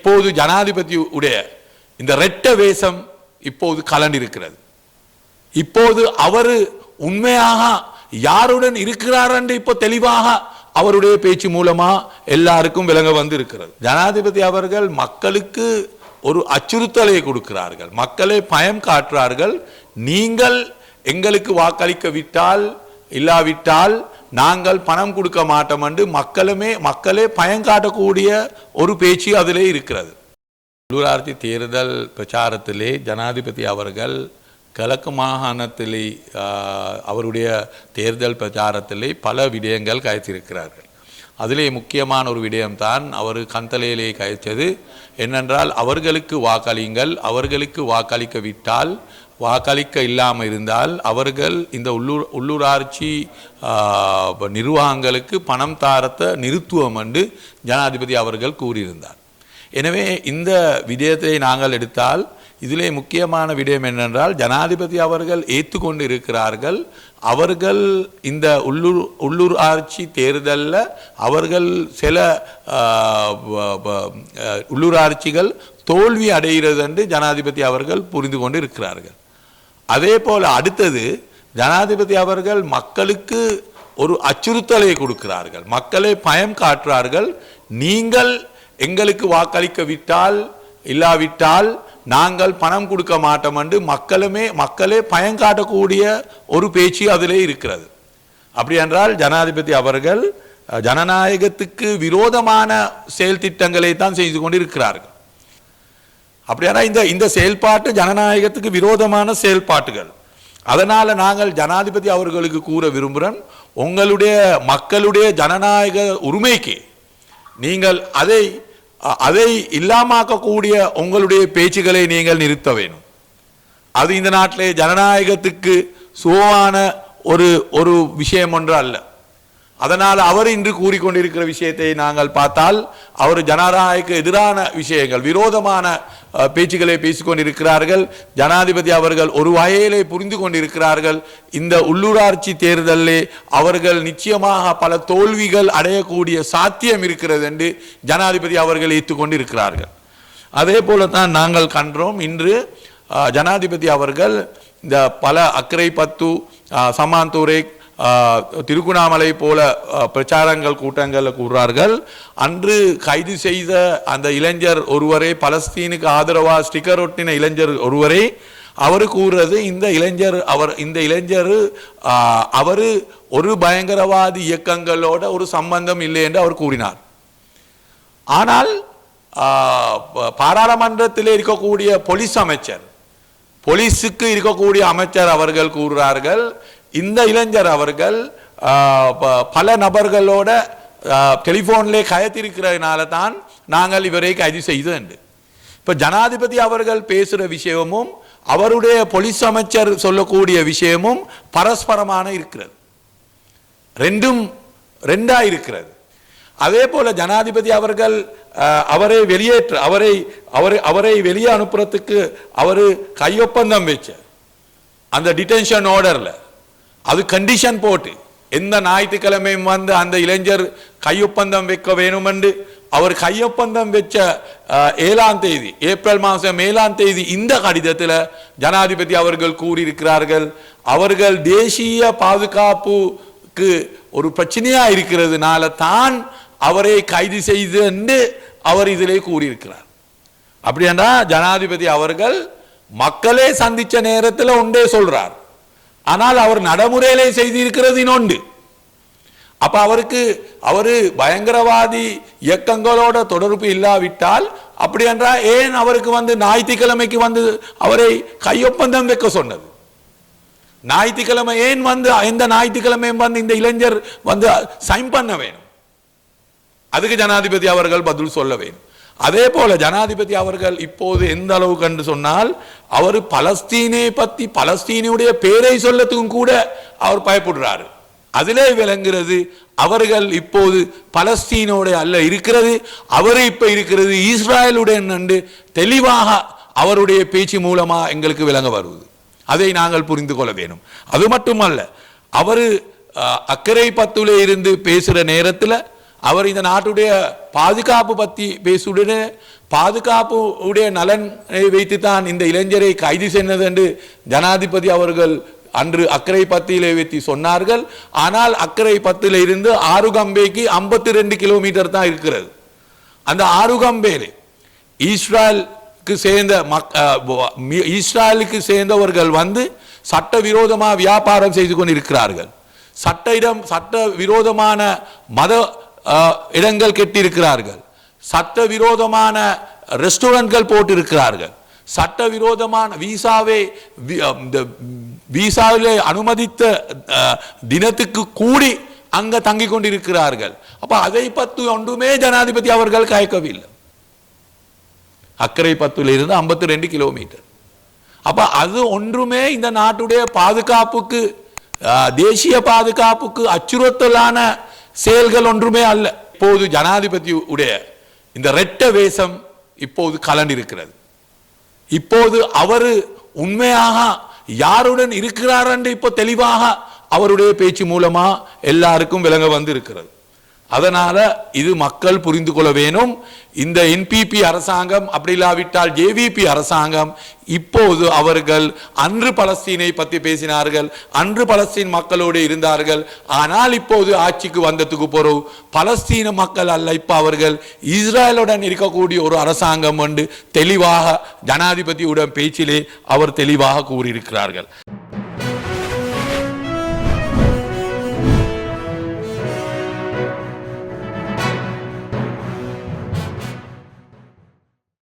இப்போது ஜனாதிபதி உடைய இந்த ரெட்ட வேஷம் இப்போது கலண்டிருக்கிறது. இப்போது அவர் உண்மையாக யாருடன் இருக்கிறார் என்று இப்போ தெளிவாக அவருடைய பேச்சு மூலமா எல்லாருக்கும் விளங்க வந்து இருக்கிறது ஜனாதிபதி அவர்கள் மக்களுக்கு ஒரு அச்சுறுத்தலை கொடுக்கிறார்கள். மக்களை பயம் காட்டுறார்கள். நீங்கள் எங்களுக்கு வாக்களிக்க விட்டால் இல்லாவிட்டால் நாங்கள் பணம் கொடுக்க மாட்டோம் என்று மக்களுமே மக்களே பயங்காட்டக்கூடிய ஒரு பேச்சு அதிலே இருக்கிறது. உள்ளூராட்சி தேர்தல் பிரச்சாரத்திலே ஜனாதிபதி அவர்கள் கிழக்கு மாகாணத்திலே அவருடைய தேர்தல் பிரச்சாரத்திலே பல விடயங்கள் கயத்திருக்கிறார்கள். அதிலே முக்கியமான ஒரு விடயம்தான் அவர் கந்தலையிலே கயச்சது என்னென்றால் அவர்களுக்கு வாக்களியுங்கள் அவர்களுக்கு வாக்களிக்க விட்டால் வாக்களிக்க இல்லாமல் இருந்தால் அவர்கள் இந்த உள்ளூர் உள்ளூராட்சி நிர்வாகங்களுக்கு பணம் தாரத்தை நிறுத்துவோம் என்று ஜனாதிபதி அவர்கள் கூறியிருந்தார். எனவே இந்த விடயத்தை நாங்கள் எடுத்தால் இதிலே முக்கியமான விடயம் என்னென்றால் ஜனாதிபதி அவர்கள் ஏற்றுக்கொண்டு இருக்கிறார்கள். அவர்கள் இந்த உள்ளூர் உள்ளூர் ஆட்சி தேர்தலில் அவர்கள் சில உள்ளூராட்சிகள் தோல்வி அடைகிறது என்று ஜனாதிபதி அவர்கள் புரிந்து கொண்டு இருக்கிறார்கள். அதே போல் அடுத்தது ஜனாதிபதி அவர்கள் மக்களுக்கு ஒரு அச்சுறுத்தலை கொடுக்கிறார்கள். மக்களை பயம் காட்டுறார்கள். நீங்கள் எங்களுக்கு வாக்களிக்க விட்டால் இல்லாவிட்டால் நாங்கள் பணம் கொடுக்க மாட்டோம் என்று மக்களுமே மக்களே பயம் காட்டக்கூடிய ஒரு பேச்சு அதிலே இருக்கிறது. அப்படி என்றால் ஜனாதிபதி அவர்கள் ஜனநாயகத்துக்கு விரோதமான செயல் திட்டங்களை தான் செய்து கொண்டிருக்கிறார்கள். அப்படியானா இந்த இந்த செயல்பாட்டு ஜனநாயகத்துக்கு விரோதமான செயல்பாட்டுகள். அதனால் நாங்கள் ஜனாதிபதி அவர்களுக்கு கூற விரும்புகிறோம் உங்களுடைய மக்களுடைய ஜனநாயக உரிமைக்கு நீங்கள் அதை அதை இல்லாமாக்கக்கூடிய உங்களுடைய பேச்சுகளை நீங்கள் நிறுத்த வேணும். அது இந்த நாட்டிலே ஜனநாயகத்துக்கு சுகமான ஒரு ஒரு விஷயம் ஒன்று அல்ல. அதனால் அவர் இன்று கூறிக்கொண்டிருக்கிற விஷயத்தை நாங்கள் பார்த்தால் அவர் ஜனநாயக எதிரான விஷயங்கள் விரோதமான பேச்சுக்களை பேசிக்கொண்டிருக்கிறார்கள். ஜனாதிபதி அவர்கள் ஒரு வகையிலே புரிந்து கொண்டிருக்கிறார்கள். இந்த உள்ளூராட்சி தேர்தலிலே அவர்கள் நிச்சயமாக பல தோல்விகள் அடையக்கூடிய சாத்தியம் இருக்கிறது என்று ஜனாதிபதி அவர்கள் ஏற்றுக்கொண்டு இருக்கிறார்கள் அதே போல தான் நாங்கள் கண்டோம் இன்று ஜனாதிபதி அவர்கள் இந்த பல அக்கரை பத்து சமாந்தூரை திருக்குணாமலை போல பிரச்சாரங்கள் கூட்டங்களில் கூறுறார்கள். அன்று கைது செய்த அந்த இளைஞர் ஒருவரே பலஸ்தீனுக்கு ஆதரவாக ஸ்டிக்கர் ஒட்டின இளைஞர் ஒருவரே அவர் கூறுறது இந்த இளைஞர் அவர் இந்த இளைஞர் அவர் ஒரு பயங்கரவாதி இயக்கங்களோட ஒரு சம்பந்தம் இல்லை என்று அவர் கூறினார். ஆனால் பாராளுமன்றத்தில் இருக்கக்கூடிய போலீஸ் அமைச்சர் போலீஸுக்கு இருக்கக்கூடிய அமைச்சர் அவர்கள் கூறுகிறார்கள் இந்த இளைஞர் அவர்கள் பல நபர்களோட டெலிஃபோன்லே கயத்திருக்கிறதுனால தான் நாங்கள் இவரை கைது செய்தோம் என்று. இப்போ ஜனாதிபதி அவர்கள் பேசுகிற விஷயமும் அவருடைய போலீஸ் அமைச்சர் சொல்லக்கூடிய விஷயமும் பரஸ்பரமான இருக்கிறது. ரெண்டும் ரெண்டா இருக்கிறது. அதே போல ஜனாதிபதி அவர்கள் அவரை வெளியேற்ற அவரை அவரை அவரை வெளியே அனுப்புறதுக்கு அவர் கையொப்பந்தம் வச்ச அந்த டிடென்ஷன் ஆர்டரில் அது கண்டிஷன் போட்டு எந்த ஞாயிற்றுக்கிழமையும் வந்து அந்த இளைஞர் கையொப்பந்தம் வைக்க வேணுமென்று அவர் கையொப்பந்தம் வச்ச ஏழாம் தேதி ஏப்ரல் மாதம் ஏழாம் தேதி இந்த கடிதத்தில் ஜனாதிபதி அவர்கள் கூறியிருக்கிறார்கள் அவர்கள் தேசிய பாதுகாப்புக்கு ஒரு பிரச்சனையாக இருக்கிறதுனால தான் அவரை கைது செய்து என்று அவர் இதிலே கூறியிருக்கிறார். அப்படின்னா ஜனாதிபதி அவர்கள் மக்களே சந்தித்த நேரத்தில் ஒன்றே சொல்கிறார் ஆனால் அவர் நடைமுறையிலே செய்திருக்கிறது இன்னொன்று. அப்ப அவருக்கு அவரு பயங்கரவாதி இயக்கங்களோட தொடர்பு இல்லாவிட்டால் அப்படி என்றால் ஏன் அவருக்கு வந்து ஞாயிற்றுக்கிழமைக்கு வந்து அவரை கையொப்பந்தம் வைக்க சொன்னது? ஞாயிற்றுக்கிழமை ஏன் வந்து எந்த ஞாயிற்றுக்கிழமையும் வந்து இந்த இளைஞர் வந்து சைன் பண்ண வேணும்? அதுக்கு ஜனாதிபதி அவர்கள் பதில் சொல்ல வேணும் அதே போல ஜனாதிபதி அவர்கள் இப்போது எந்த அளவுக்கு என்று சொன்னால் அவர் பலஸ்தீனை பத்தி பலஸ்தீனுடைய பேரை சொல்லத்துக்கும் கூட அவர் பயப்படுறாரு. அதிலே விளங்குகிறது அவர்கள் இப்போது பலஸ்தீனோட அல்ல இருக்கிறது அவர் இப்ப இருக்கிறது இஸ்ராயலுடைய நண்டு தெளிவாக அவருடைய பேச்சு மூலமா எங்களுக்கு விளங்க வருவது. அதை நாங்கள் புரிந்து கொள்ள வேணும் அது மட்டுமல்ல அவர் அக்கறை அக்கரை பத்துல இருந்து பேசுகிற நேரத்தில் அவர் இந்த நாட்டுடைய பாதுகாப்பு பற்றி பேசுடனே பாதுகாப்பு உடைய நலனை வைத்துத்தான் இந்த இளைஞரை கைது செய்தது என்று ஜனாதிபதி அவர்கள் அன்று அக்கரை பத்தியிலே வைத்து சொன்னார்கள். ஆனால் அக்கரை பத்தில் இருந்து ஆறுகம்பேக்கு ஐம்பத்தி ரெண்டு கிலோமீட்டர் தான் இருக்கிறது. அந்த ஆறுகம்பேலே ஈஸ்ராயலுக்கு சேர்ந்த மக் ஈஸ்ராலுக்கு ஈஸ்ராயலுக்கு சேர்ந்தவர்கள் வந்து சட்டவிரோதமா வியாபாரம் செய்து கொண்டிருக்கிறார்கள். சட்ட இடம் சட்ட விரோதமான மத இடங்கள் கெட்டியிருக்கிறார்கள். சட்ட விரோதமான ரெஸ்டாரண்ட்கள் போட்டிருக்கிறார்கள். சட்ட விரோதமான இந்த வீசாவிலே அனுமதித்த தினத்துக்கு கூடி அங்க தங்கிக் கொண்டிருக்கிறார்கள். அப்ப அதை பத்து ஒன்றுமே ஜனாதிபதி அவர்கள் கயக்கவில்லை அக்கரை பத்துல இருந்து ஐம்பத்தி ரெண்டு கிலோமீட்டர். அப்ப அது ஒன்றுமே இந்த நாட்டுடைய பாதுகாப்புக்கு ஆஹ், தேசிய பாதுகாப்புக்கு அச்சுறுத்தலான செயல்கள் ஒன்றுமே அல்ல. இப்போது ஜனாதிபதி உடைய இந்த ரெட்ட வேஷம் இப்போது கலண்டிருக்கிறது இப்போது அவர் உண்மையாக யாருடன் இருக்கிறார் என்று இப்போ தெளிவாக அவருடைய பேச்சு மூலமா எல்லாருக்கும் விளங்க வந்து இருக்கிறது அதனால இது மக்கள் புரிந்து கொள்ள வேணும். இந்த என்பிபி அரசாங்கம் அப்படி இல்லாவிட்டால் ஜேவிபி அரசாங்கம் இப்போது அவர்கள் அன்று பலஸ்தீனை பற்றி பேசினார்கள் அன்று பலஸ்தீன் மக்களோடு இருந்தார்கள். ஆனால் இப்போது ஆட்சிக்கு வந்ததுக்கு பிறகு பலஸ்தீன மக்கள் அல்ல இப்போ அவர்கள் இஸ்ரேலுடன் இருக்கக்கூடிய ஒரு அரசாங்கம் என்று தெளிவாக ஜனாதிபதியுடன் பேச்சிலே அவர் தெளிவாக கூறியிருக்கிறார்கள்.